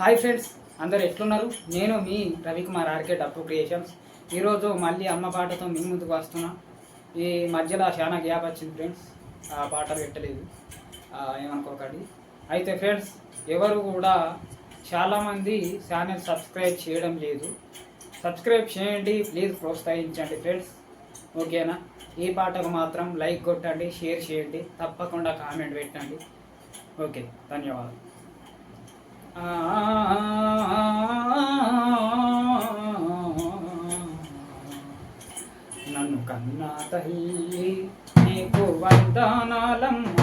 Hi friends అందరు ఎట్లున్నారు? నేను మీ రవికుమార్ ఆర్కే డప్పు క్రియేషన్స్. ఈరోజు మళ్ళీ అమ్మ పాటతో మీ ముందుకు వస్తున్నా. ఈ మధ్యలో చాలా గ్యాప్ వచ్చింది ఫ్రెండ్స్. ఆ పాట పెట్టలేదు. ఏమనుకోకండి. అయితే ఫ్రెండ్స్ ఎవరు కూడా చాలామంది ఛానల్ సబ్స్క్రైబ్ చేయడం లేదు. సబ్స్క్రైబ్ చేయండి ప్లీజ్ ప్రోత్సహించండి ఫ్రెండ్స్. ఓకేనా? ఈ పాటకు మాత్రం లైక్ కొట్టండి షేర్ చేయండి తప్పకుండా కామెంట్ పెట్టండి. ఓకే ధన్యవాదాలు. నన్ను కన్నా తల్లి నీకు వందనాలమ్మ.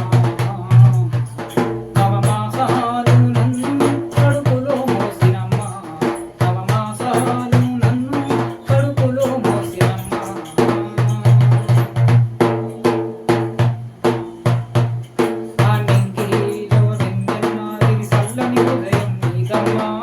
你不你干嘛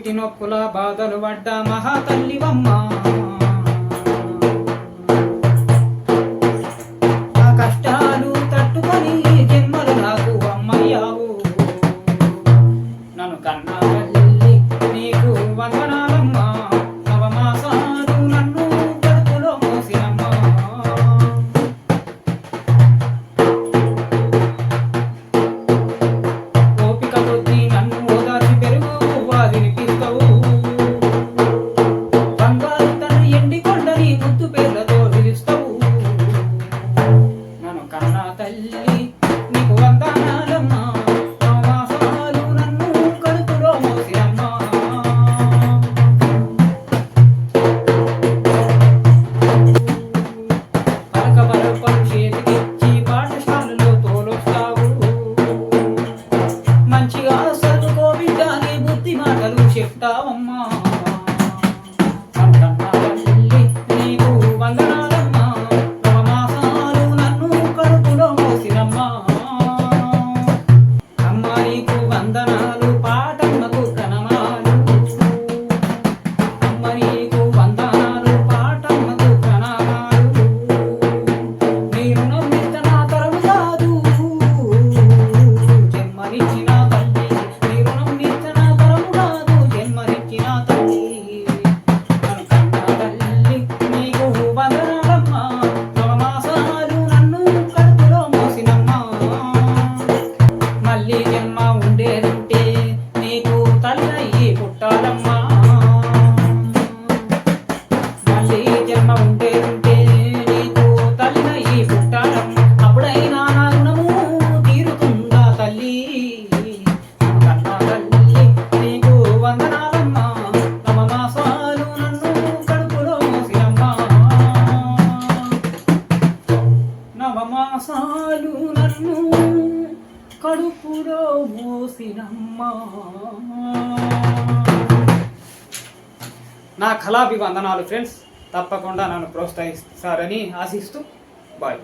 పురిటి నొప్పుల బాధలు పడ్డ మహా తల్లివమ్మ మంచిగా చదువుకో బిడ్డని బుద్ధి మాటలు చెప్తావమ్మా. నీకు వందనాలమ్మా. నవమాసాలు నన్ను కడుపులో మోసినమ్మా. అమ్మ నీకు వందనాలు పాటమ్మకు కనమాలు. అమ్మ మాసాలు నన్ను కడుపులో మోసినమ్మా. నా కళాభివందనాలు ఫ్రెండ్స్ తప్పకుండా నన్ను ప్రోత్సహిస్తారని ఆశిస్తూ బాయ్